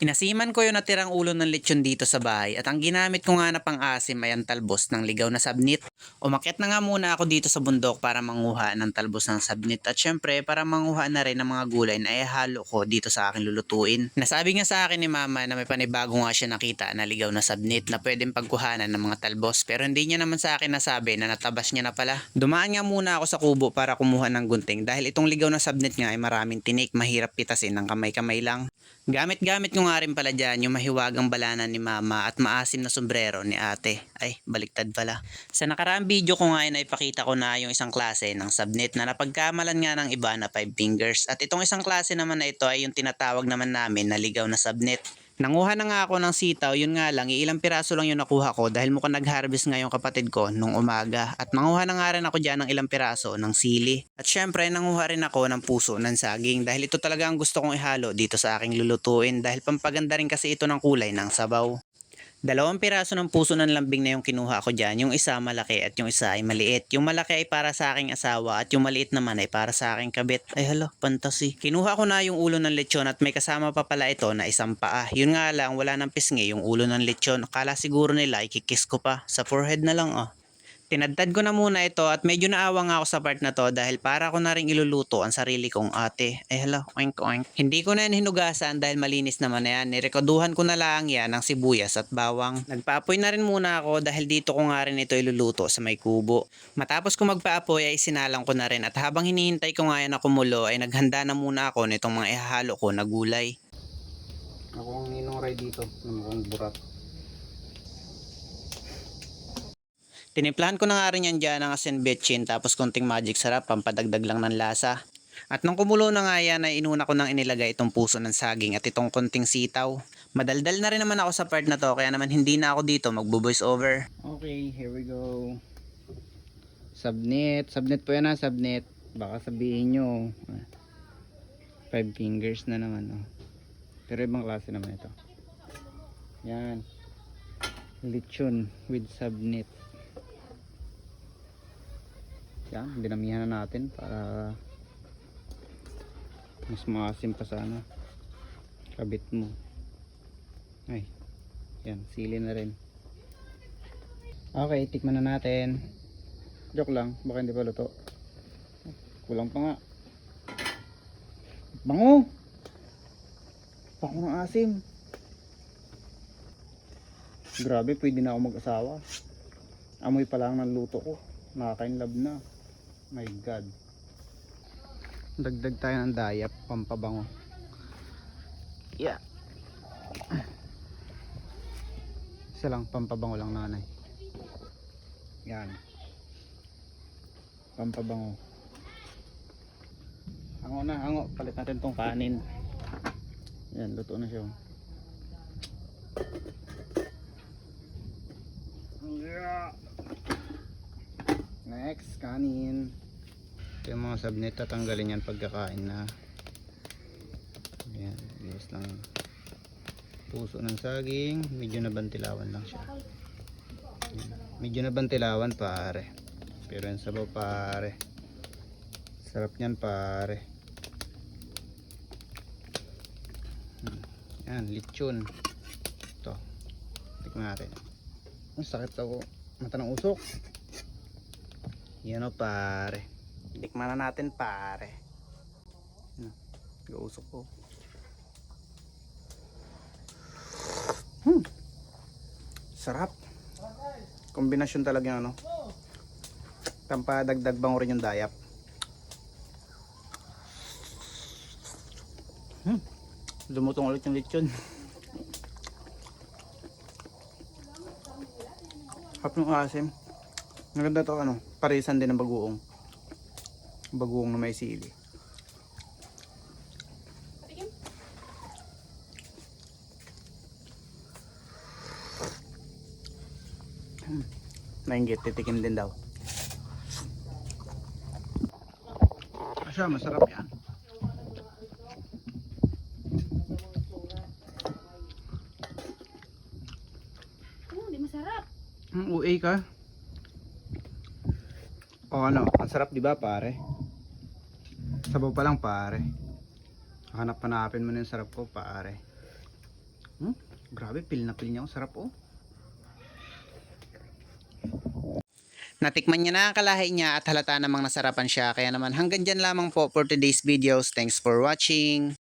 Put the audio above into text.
Pinasiman ko yung natirang ulo ng lechon dito sa bahay at ang ginamit ko nga na pang asim ay ang talbos ng ligaw na sabnit. Umakyat na nga muna ako dito sa bundok para manguha ng talbos ng sabnit at syempre para manguha na rin ng mga gulay na ihalo ko dito sa akin lulutuin. Nasabi nga sa akin ni mama na may panibago nga siya nakita na ligaw na sabnit na pwedeng pagkuhanan ng mga talbos pero hindi niya naman sa akin nasabi na natabas niya na pala. Dumaan nga muna ako sa kubo para kumuha ng gunting dahil itong ligaw na sabnit nga ay maraming tinik mahirap pitasin ng kamay-kamay lang. Gamit-gamit ko nga rin pala dyan yung mahiwagang balana ni mama at maasim na sombrero ni ate. Ay, baliktad pala. Sa nakaraang video ko nga ay naipakita ko na yung isang klase ng subnet na napagkamalan nga ng iba na five fingers. At itong isang klase naman na ito ay yung tinatawag naman namin na ligaw na subnet. Nanguha na nga ako ng sitaw, yun nga lang, ilang piraso lang yung nakuha ko dahil mukhang nag-harvest nga yung kapatid ko nung umaga. At nanguha na nga rin ako dyan ng ilang piraso ng sili. At syempre, nanguha rin ako ng puso ng saging dahil ito talaga ang gusto kong ihalo dito sa aking lulutuin dahil pampaganda rin kasi ito ng kulay ng sabaw. Dalawang piraso ng puso ng lambing na yung kinuha ko dyan. Yung isa malaki at yung isa ay maliit. Yung malaki ay para sa aking asawa at yung maliit naman ay para sa aking kabit. Ay hala, fantasy. Kinuha ko na yung ulo ng lechon at may kasama pa pala ito na isang paa. Yun nga lang, wala nang pisngi yung ulo ng lechon. Akala siguro nila ikikis ko pa. Sa forehead na lang oh. Tinadtad ko na muna ito at medyo naawa nga ako sa part na to dahil para ko na rin iluluto ang sarili kong ate. Eh hala, oink oink. Hindi ko na yan hinugasan dahil malinis naman na yan. Nirekoduhan ko na lang yan ng sibuyas at bawang. Nagpaapoy na rin muna ako dahil dito ko nga rin ito iluluto sa may kubo. Matapos ko magpaapoy ay sinalang ko na rin at habang hinihintay ko nga yan na kumulo ay naghanda na muna ako nitong mga ihahalo ko na gulay. Ako ang ninong ray dito mukhang burat. Tinimplahan ko na nga rin yan dyan ng asin betchin tapos konting magic sarap pampadagdag lang ng lasa. At nung kumulo na nga yan ay inuna ko nang inilagay itong puso ng saging at itong konting sitaw. Madaldal na rin naman ako sa part na to kaya naman hindi na ako dito magbo-voice over. Okay, here we go. Subnet. Subnet po yan ha, subnet. Baka sabihin nyo. ah, Five fingers na naman. Oh. Pero ibang klase naman ito. Yan. Lechon with subnet. Yan, dinamihan na natin para mas maasim pa sana. Kabit mo. Ay. Yan, sili na rin. Okay, tikman na natin. Joke lang, baka hindi pa luto. Kulang pa nga. Bango! Bango ng asim. Grabe, pwede na ako mag-asawa. Amoy pa lang ng luto ko. Nakakainlove na. My God. Dagdag tayo ng dayap, pampabango. Yeah. Isa lang, pampabango lang nanay. Yan. Pampabango. Hango na, hango. Palit natin tong kanin. Yan, luto na siya. Yeah. Next, kanin. Ito yung mga sabnet, tatanggalin yan pagkakain na. Yan, bilis lang. Puso ng saging, medyo nabantilawan lang siya. Yan. Medyo nabantilawan pare. Pero yung sabaw pare. Sarap niyan pare. Hmm. Yan, lechon. Ito. Tikman natin. Ang sakit sa mata ng usok. Yan o pare. Tikman na natin pare. Yan. Gausok ko. Hmm. Sarap. Kombinasyon talaga yung ano. Tampadagdag bango rin yung dayap. Hmm. Lumutong ulit yung lechon. Hap ng asim. Maganda to ano, parisan din ng bagoong. Bagoong na may sili. Hmm. Nainggit, titikim din daw. Asya, masarap yan. Oo, di masarap. Mm, uwi ka. O ano, ang sarap 'di ba, pare? Sabaw pa lang, pare. Hanap hanapin mo na yung sarap ko, pare. Hmm? Grabe, pil na pil niya. oh. Sarap oh. Natikman niya na ang kalahi niya at halata namang nasarapan siya. Kaya naman hanggang dyan lamang po for today's videos. Thanks for watching.